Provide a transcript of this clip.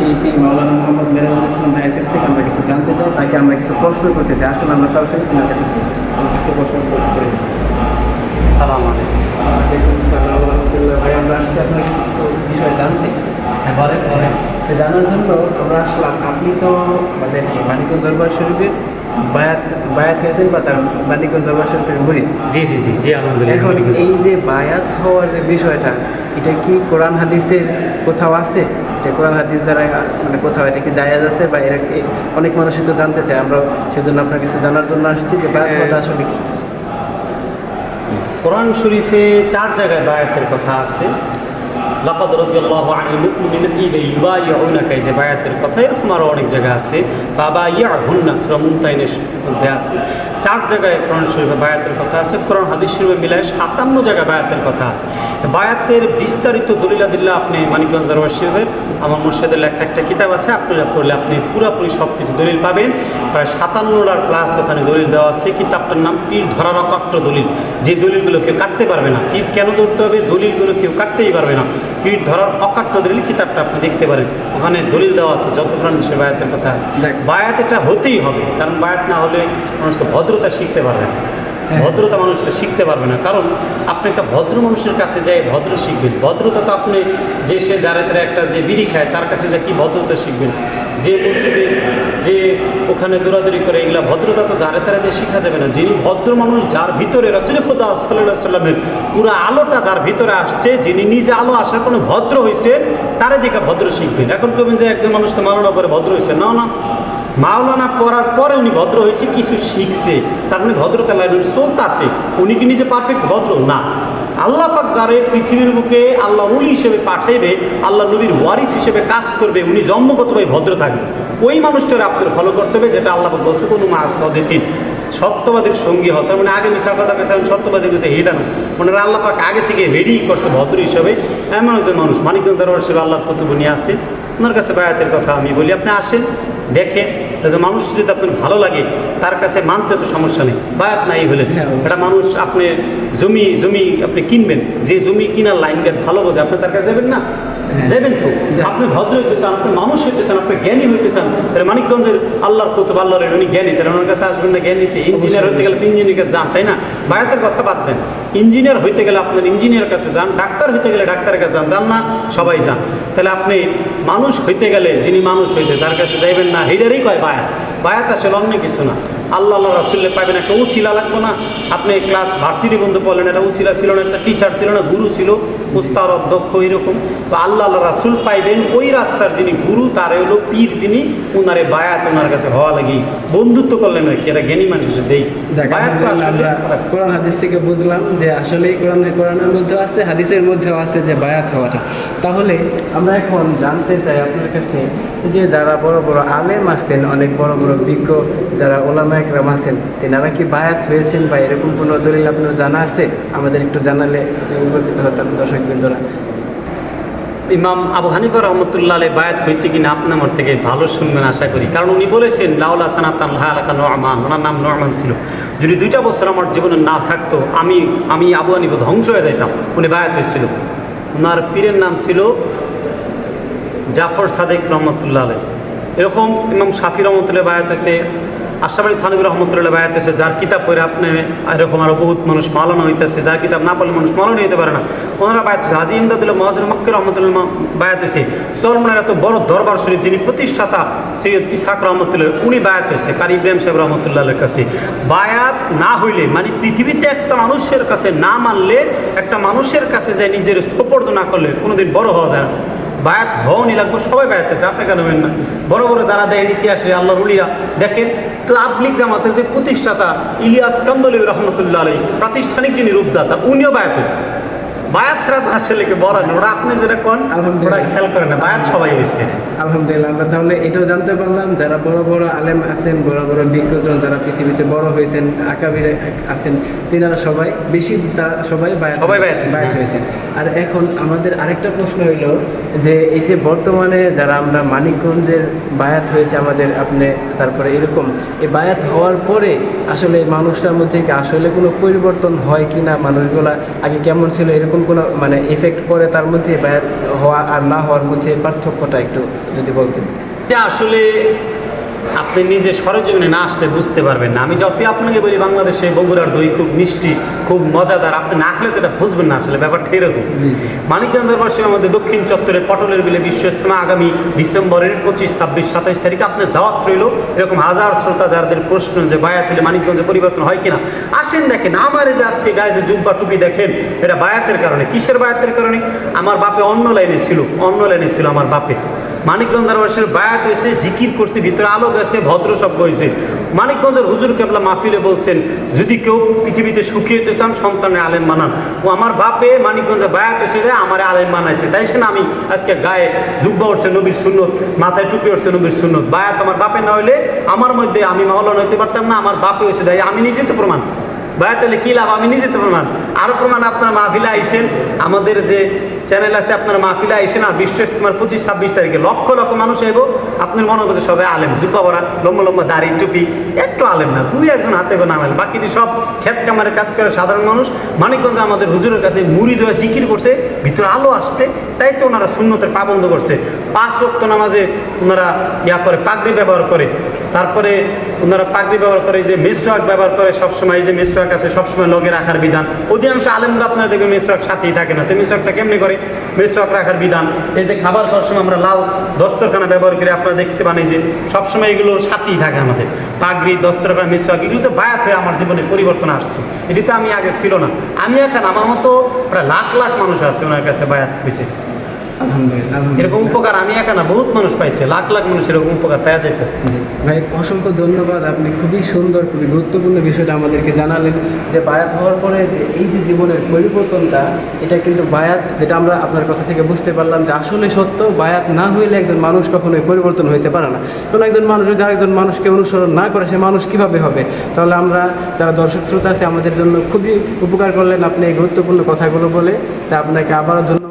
শিল্পী মাওলানা মোহাম্মদ মেরাজুল ইসলাম ভাইয়ের কাছ থেকে আমরা কিছু জানতে চাই তাকে আমরা কিছু প্রশ্ন করতে চাই। আসলে আমরা সরাসরি তোমার কাছে কাছ থেকে প্রশ্ন করতে পারি সালাম আলাইকুম। ভাই আমরা আসছি আপনার কিছু কিছু বিষয় জানতে। এবারে পরে সে জানার জন্য আমরা আসলাম আপনি তো আমাদের মানিকগঞ্জ দরবার শরীফের বায়াত বায়াত হয়েছেন বা তার মানিকগঞ্জ দরবার শরীফের মুড়ি জি জি জি জি এখন এই যে বায়াত হওয়ার যে বিষয়টা এটা কি কোরআন হাদিসের কোথাও আছে? এটা কোরআন হাদিস দ্বারা মানে কোথাও এটা কি জায়াজ আছে বা এরা অনেক মানুষই তো জানতে চায়। আমরা সেজন্য আপনার কাছে জানার জন্য আসছি যে বায়াত আসলে কি? কোরআন শরীফে চার জায়গায় বায়াতের কথা আছে। লাকাদ রাদিয়াল্লাহু আনিল মুমিনিনা ইযা ইউবাইউনাকা যে বায়াতের কথা, এরকম আরও অনেক জায়গা আছে। বাবা ইয়াহুন্না সূরা মুমতাহিনের মধ্যে আছে। চার জায়গায় কোরআন শরীফে বায়াতের কথা আছে কোরআন হাদিস শরীফে মিলায় সাতান্ন জায়গায় বায়াতের কথা আছে। বায়াতের বিস্তারিত দলিলা দলিলাদিল্লা আপনি মানিকগঞ্জ দরবার শরীফের আমার মুর্শিদের লেখা একটা কিতাব আছে আপনারা পড়লে আপনি পুরোপুরি সব কিছু দলিল পাবেন। প্রায় সাতান্নটার ক্লাস ওখানে দলিল দেওয়া আছে কিতাবটার নাম পীর ধরার অকাট্য দলিল। যে দলিলগুলো কেউ কাটতে পারবে না পীর কেন ধরতে হবে? দলিলগুলো কেউ কাটতেই পারবে না। পীর ধরার অকাট্য দলিল কিতাবটা আপনি দেখতে পারেন। ওখানে দলিল দেওয়া আছে যত প্রাণ সে বায়াতের কথা আছে। দেখ। বায়াত এটা হতেই হবে কারণ বায়াত না হলে মানুষ তো ভদ্রতা শিখতে পারবে না। হ্যাঁ। ভদ্রতা মানুষকে শিখতে পারবে না। কারণ আপনি একটা ভদ্র মানুষের কাছে যাই ভদ্র শিখবেন। ভদ্রতা তো আপনি যে সে যারা তারা একটা যে বিড়ি খায় তার কাছে যা কি ভদ্রতা শিখবেন? যে মসজিদে যে ওখানে দৌড়াদৌড়ি করে এগুলা ভদ্রতা তো যারে তারা দিয়ে শেখা যাবে না। যিনি ভদ্র মানুষ যার ভিতরে রসুল খুদা সাল্লাহ সাল্লামের পুরো আলোটা যার ভিতরে আসছে যিনি নিজে আলো আসার কোনো ভদ্র হয়েছে তারে দিকে ভদ্র শিখবেন। এখন কবেন যে একজন মানুষ তো মাননা করে ভদ্র হয়েছে না না। মাওলানা পড়ার পরে উনি ভদ্র হয়েছে, কিছু শিখছে। তার মানে ভদ্রতা লাইন চলতেছে। উনি কি নিজে পারফেক্ট ভদ্র? না। আল্লাহ পাক যারে পৃথিবীর বুকে আল্লাহ উলি হিসেবে পাঠাইবে, আল্লাহ নবীর ওয়ারিস হিসেবে কাজ করবে, উনি জন্মগতভাবে ভদ্র থাকবে। ওই মানুষটার আপনার ফলো করতে হবে, যেটা আল্লাহ পাক বলছে, কোনো মা সদেকিন। সত্যবাদীর সঙ্গী হতে মানে আগে মিশা কথা পেয়েছে সত্যবাদী গেছে এটা না। মানে আল্লাহ পাক আগে থেকে রেডি করছে ভদ্র হিসেবে। এমন একজন মানুষ, মানিকগঞ্জ দরবার হিসেবে আল্লাহর নিয়ে আসে আপনার কাছে বায়াতের কথা আমি বলি আপনি আসেন দেখেন যে মানুষ যদি আপনার ভালো লাগে তার কাছে মানতে তো সমস্যা নেই বায়াত নাই হলে এটা একটা মানুষ আপনি জমি জমি আপনি কিনবেন যে জমি কিনার লাইন গেট ভালো বোঝে আপনি তার কাছে যাবেন না হ্যাঁ। যাবেন তো আপনি ভদ্র হইতে চান আপনি মানুষ হইতে চান আপনি জ্ঞানী হইতে চান তাহলে মানিকগঞ্জের আল্লাহর কত আল্লাহর উনি জ্ঞানী তাহলে ওনার কাছে আসবেন না জ্ঞান নিতে ইঞ্জিনিয়ার হইতে গেলে ইঞ্জিনিয়ার কাছে যান তাই না? বায়াতের কথা বাদ দেন। ইঞ্জিনিয়ার হইতে গেলে আপনার ইঞ্জিনিয়ার কাছে যান ডাক্তার হইতে গেলে ডাক্তারের কাছে যান যান না সবাই যান। তাহলে আপনি মানুষ হইতে গেলে যিনি মানুষ হয়েছে তার কাছে যাইবেন না। হেডারই কয় বায়াত? বায়াত আসলে অন্য কিছু না। আল্লাহ আল্লাহ রাসুল্লে পাবেন একটা উচিলা লাগবে না। আপনি ক্লাস ভার্সিটি বন্ধু বললেন একটা উচিলা ছিল না একটা টিচার ছিল না গুরু ছিল উস্তার অধ্যক্ষ এরকম। তো আল্লাহ আল্লাহ রাসুল পাইবেন ওই রাস্তার যিনি গুরু তার হলো পীর যিনি ওনারে বায়াত ওনার কাছে হওয়া লাগি। বন্ধুত্ব করলেন আর কি এটা জ্ঞানী মানুষের দেই। কোরআন হাদিস থেকে বুঝলাম যে আসলে কোরআনের কোরআনের মধ্যে আছে হাদিসের মধ্যেও আছে যে বায়াত হওয়াটা। তাহলে আমরা এখন জানতে চাই আপনার কাছে যে যারা বড় বড় আলেম আছেন, অনেক বড় বড় বিজ্ঞ যারা ওলামা একরাম আছেন, তেনারা কি বায়াত হয়েছেন বা এরকম কোনো দলিল আপনার জানা আছে? আমাদের একটু জানালে উপকৃত হতাম দর্শক বিন্দুরা ইমাম আবু হানিফা রহমতুল্লাহ বায়াত হয়েছে কিনা আপনি আমার থেকে ভালো শুনবেন আশা করি। কারণ উনি বলেছেন, লাউলা সানাত আল্লাহ আলাকা নোয়ামান ওনার নাম নোয়ামান ছিল। যদি দুইটা বছর আমার জীবনে না থাকতো, আমি আমি আবু হানিফা ধ্বংস হয়ে যাইতাম, উনি বায়াত হয়েছিল। ওনার পীরের নাম ছিল জাফর সাদেক রহমতুল্লাহ আলাই এরকম ইমাম শাফি রহমতুল্লাহ বায়াত হয়েছে আলী থানবী রহমতুল্লাহ বায়াত হয়েছে, যার কিতাব পড়ে আপনি এরকম আরও বহুত মানুষ মালানো হইতেছে, যার কিতাব না পড়লে মানুষ মালানো হইতে পারে না। ওনারা বায়াত হয়েছে, হাজি ইমদাদুল্লাহ মহাজির মক্কি রহমতুল্লাহ বায়াত হয়েছে। সলমনের এত বড় দরবার শরীফ, যিনি প্রতিষ্ঠাতা সৈয়দ ইসাক রহমতুল্লাহ, উনি বায়াত হয়েছে, কারি ইব্রাহিম সাহেব রহমতুল্লাহের কাছে। বায়াত না হইলে মানে পৃথিবীতে একটা মানুষের কাছে না মানলে, একটা মানুষের কাছে যে নিজের সোপর্দ না করলে কোনোদিন বড় হওয়া যায় না। বায়াত হওয়ানি লাগবে, সবাই বায়াত আছে, আপনি কেন হবেন না? বড় বড় যারা দেয় ইতিহাসে আল্লাহ রুলিয়া দেখেন তাবলিক জামাতের যে প্রতিষ্ঠাতা ইলিয়াস কান্দলি রহমতুল্লাহ আলী প্রাতিষ্ঠানিক যিনি রূপদাতা, উনিও বায়াত হয়েছে। বায়াত ছাড়া তো আসলে কি বড় ওরা আপনি যেটা কন ওরা খেয়াল করে না। বায়াত সবাই হয়েছে আলহামদুলিল্লাহ আমরা তাহলে এটাও জানতে পারলাম যারা বড় বড় আলেম আছেন বড় বড় বিজ্ঞজন যারা পৃথিবীতে বড় হয়েছেন আকাবিরে আছেন তিনারা সবাই বেশি তারা সবাই বায়াত সবাই বায়াত হয়েছেন আর এখন আমাদের আরেকটা প্রশ্ন হইল যে এই যে বর্তমানে যারা আমরা মানিকগঞ্জের বায়াত হয়েছে আমাদের আপনি তারপরে এরকম এই বায়াত হওয়ার পরে আসলে মানুষটার মধ্যে কি আসলে কোনো পরিবর্তন হয় কি না মানুষগুলা আগে কেমন ছিল? এরকম কোনো মানে এফেক্ট পড়ে তার মধ্যে হওয়া আর না হওয়ার মধ্যে পার্থক্যটা একটু যদি বলতেন। আসলে আপনি নিজে সরজমিনে না আসলে বুঝতে পারবেন না। আমি যতই আপনাকে বলি বাংলাদেশে বগুড়ার দই খুব মিষ্টি খুব মজাদার। আপনি না খেলে তো এটা বুঝবেন না আসলে ব্যাপারটা এরকম। মানিকগঞ্জ দরবার আমাদের দক্ষিণ চত্বরে পটলের বিলে বিশ্ব ইস্তেমা আগামী ডিসেম্বরের পঁচিশ ছাব্বিশ সাতাইশ তারিখে আপনার দাওয়াত রইল। এরকম হাজার শ্রোতা যাদের প্রশ্ন যে বায়াত হলে মানিকগঞ্জে পরিবর্তন হয় কিনা। আসেন দেখেন আমার যে আজকে গায়ে যে জুব্বা টুপি দেখেন এটা বায়াতের কারণে। কিসের বায়াতের কারণে? আমার বাপে অন্য লাইনে ছিল অন্য লাইনে ছিল আমার বাপে। মানিকগঞ্জ দরবারের বায়াত হয়েছে, জিকির করছে, ভিতরে আলো গেছে ভদ্র সব হয়েছে। মানিকগঞ্জের হুজুর কেবলা মাহফিলে বলছেন, যদি কেউ পৃথিবীতে সুখী হতে চান, সন্তানের আলেম মানান ও আমার বাপে মানিকগঞ্জে বায়াত হয়েছে যে আমার আলেম মানাইছে তাই সে আমি আজকে গায়ে জুব্বা উঠছে নবীর সুন্নত, মাথায় টুপি উঠছে নবীর সুন্নত। বায়াত আমার বাপে না হইলে আমার মধ্যে আমি মাওলানা হইতে পারতাম না, আমার বাপে হয়েছে তাই আমি নিজে তো প্রমাণ। বায়াত হলে কী লাভ, আমি নিজে তো প্রমাণ। আরও প্রমাণ আপনার মাহফিলে আইসেন, আমাদের যে চ্যানেল আছে আপনার মাহফিলে আইসেন না, বিশ্ব ইস্তেমার পঁচিশ, ছাব্বিশ তারিখে লক্ষ লক্ষ মানুষ এব আপনার মনে করছে সবাই আলেম জুব্বা বরা লম্বা লম্বা দাড়ি, টুপি, একটু আলেম না, দুই একজন হাতে গোনা আলেম, বাকিটি সব ক্ষেত কামারের কাজ করে সাধারণ মানুষ। মানিকগঞ্জে আমাদের হুজুরের কাছে মুড়ি দেওয়া জিকির করছে, ভিতরে আলো আসছে, তাই তো ওনারা শূন্যতের পাবন্ধ করছে। পাঁচ রক্ত নামাজে ওনারা ইয়া করে, পাগড়ি ব্যবহার করে। তারপরে ওনারা পাগড়ি ব্যবহার করে যে মেসোয়াক ব্যবহার করে সবসময়, এই যে মেসোয়াক আছে, সবসময় লগে রাখার বিধান। অধিকাংশ আলেমদা আপনারা দেখবেন মেসোয়াক সাথেই থাকে না। তো মেসোয়াকটা কেমনি করে? মেসোয়াক রাখার বিধান। এই যে খাবার খাওয়ার সময় আমরা লাল দস্তরখানা ব্যবহার করে আপনারা দেখতে পান, এই যে সবসময় এগুলো সাথেই থাকে আমাদের। পাগড়ি, দস্তরখানা মেসোয়াক এগুলো তো বায়াত হয়ে আমার জীবনে পরিবর্তন আসছে। এটি তো আমি আগে ছিল না। আমি এখন আমার মতো প্রায় লাখ লাখ মানুষ আছে ওনার কাছে বায়াত হয়েছে। আলহামদুলিল্লাহ এরকম উপকার আমি একা না বহুত মানুষ পাইছে লাখ লাখ মানুষ এরকম উপকার পাওয়া যাইতেছে। ভাই অসংখ্য ধন্যবাদ আপনি খুবই সুন্দর খুবই গুরুত্বপূর্ণ বিষয়টা আমাদেরকে জানালেন যে বায়াত হওয়ার পরে যে এই যে জীবনের পরিবর্তনটা এটা কিন্তু বায়াত যেটা আমরা আপনার কথা থেকে বুঝতে পারলাম যে আসলে সত্য বায়াত না হইলে একজন মানুষ কখনোই পরিবর্তন হইতে পারে না। কোনো একজন মানুষ যদি আরেকজন মানুষকে অনুসরণ না করে সে মানুষ কীভাবে হবে? তাহলে আমরা যারা দর্শক শ্রোতা আছে আমাদের জন্য খুবই উপকার করলেন আপনি এই গুরুত্বপূর্ণ কথাগুলো বলে। তা আপনাকে আবারও ধন্যবাদ।